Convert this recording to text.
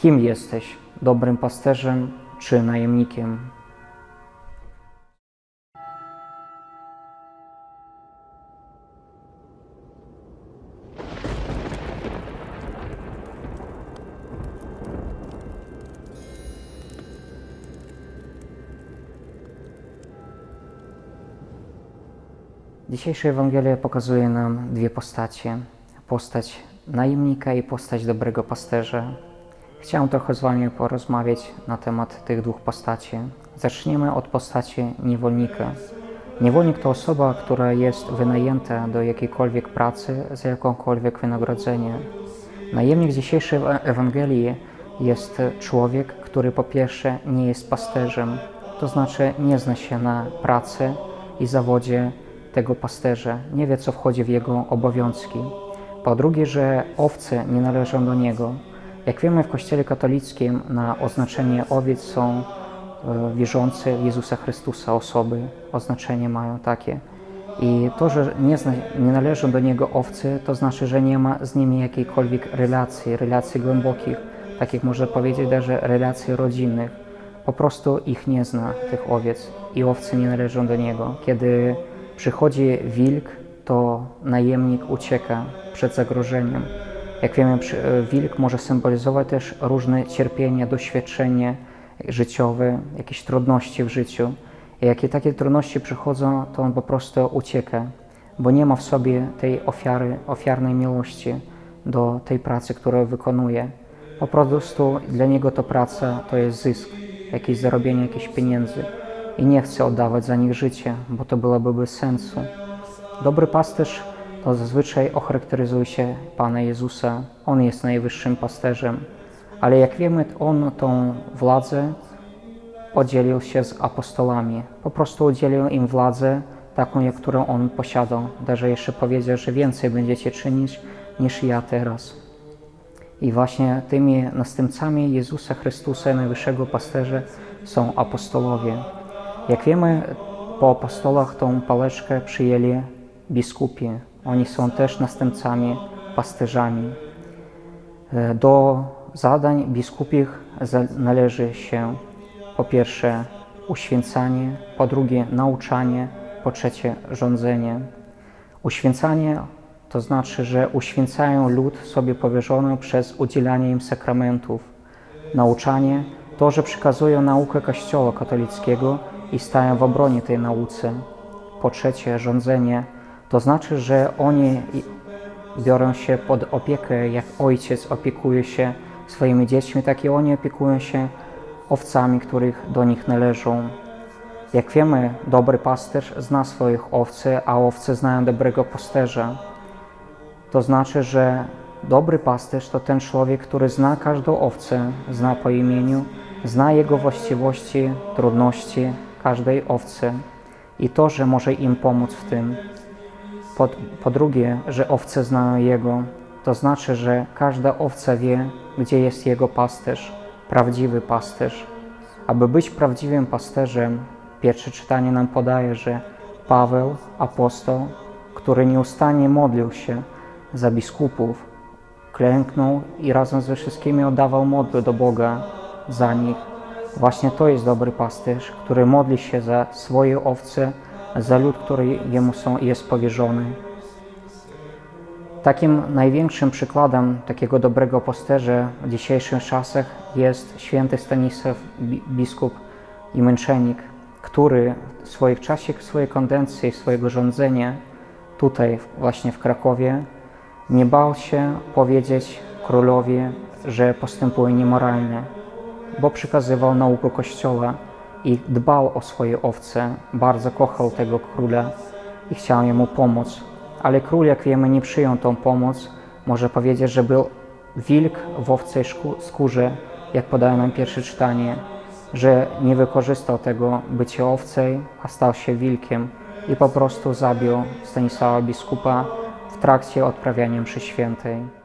Kim jesteś? Dobrym pasterzem czy najemnikiem? Dzisiejsza Ewangelia pokazuje nam dwie postacie. Postać najemnika i postać dobrego pasterza. Chciałem trochę z Wami porozmawiać na temat tych dwóch postaci. Zaczniemy od postaci niewolnika. Niewolnik to osoba, która jest wynajęta do jakiejkolwiek pracy za jakąkolwiek wynagrodzenie. Najemnik dzisiejszej Ewa- Ewangelii jest człowiek, który po pierwsze nie jest pasterzem, to znaczy nie zna się na pracy i zawodzie tego pasterza, nie wie co wchodzi w jego obowiązki. Po drugie, że owce nie należą do niego. Jak wiemy, w Kościele katolickim na oznaczenie owiec są e, wierzące w Jezusa Chrystusa osoby. Oznaczenie mają takie. I to, że nie, nie należą do Niego owcy, to znaczy, że nie ma z nimi jakiejkolwiek relacji, relacji głębokich, takich można powiedzieć że relacji rodzinnych. Po prostu ich nie zna, tych owiec, i owcy nie należą do Niego. Kiedy przychodzi wilk, to najemnik ucieka przed zagrożeniem. Jak wiemy, e, wilk może symbolizować też różne cierpienia, doświadczenie życiowe, jakieś trudności w życiu. I jakie takie trudności przychodzą, to on po prostu ucieka, bo nie ma w sobie tej ofiary, ofiarnej miłości do tej pracy, którą wykonuje. Po prostu dla niego to praca to jest zysk, jakieś zarobienie jakichś pieniędzy i nie chce oddawać za nich życie, bo to byłoby bez sensu. Dobry pasterz to zazwyczaj ocharakteryzuje się Pana Jezusa. On jest najwyższym pasterzem, ale jak wiemy, On tą władzę podzielił się z apostolami. Po prostu udzielił im władzę taką, jak którą On posiadał. Darze jeszcze powiedział, że więcej będziecie czynić niż ja teraz. I właśnie tymi następcami Jezusa Chrystusa, najwyższego pasterza, są apostolowie. Jak wiemy, po apostolach tą paleczkę przyjęli biskupie. Oni są też następcami, pasterzami. E, Do zadań biskupich należy się po pierwsze uświęcanie, po drugie nauczanie, po trzecie rządzenie. Uświęcanie to znaczy, że uświęcają lud sobie powierzony przez udzielanie im sakramentów. Nauczanie to, że przekazują naukę Kościoła katolickiego i stają w obronie tej nauce. Po trzecie, rządzenie to znaczy, że oni biorą się pod opiekę, jak ojciec opiekuje się swoimi dziećmi, tak i oni opiekują się owcami, których do nich należą. Jak wiemy, dobry pasterz zna swoich owce, a owce znają dobrego pasterza. To znaczy, że dobry pasterz to ten człowiek, który zna każdą owcę, zna po imieniu, zna jego właściwości, trudności każdej owcy i to, że może im pomóc w tym. Po, po drugie, że owce znają Jego, to znaczy, że każda owca wie, gdzie jest Jego pasterz, prawdziwy pasterz. Aby być prawdziwym pasterzem, pierwsze czytanie nam podaje, że Paweł, apostoł, który nieustannie modlił się za biskupów, klęknął i razem ze wszystkimi oddawał modły do Boga za nich. Właśnie to jest dobry pasterz, który modli się za swoje owce, za lud, który jemu są, jest powierzony. Takim największym przykładem takiego dobrego pasterza w dzisiejszych czasach jest święty Stanisław, bi- biskup i męczennik, który w swoich czasie swojej kondencji, swojego rządzenia tutaj właśnie w Krakowie nie bał się powiedzieć królowi, że postępuje niemoralnie, bo przekazywał naukę Kościoła i dbał o swoje owce, bardzo kochał tego króla i chciał jemu pomóc. Ale król, jak wiemy, nie przyjął tą pomoc. Może powiedzieć, że był wilk w owcej skórze, jak podaje nam pierwsze czytanie, że nie wykorzystał tego bycia owcej, a stał się wilkiem i po prostu zabił Stanisława biskupa w trakcie odprawiania mszy świętej.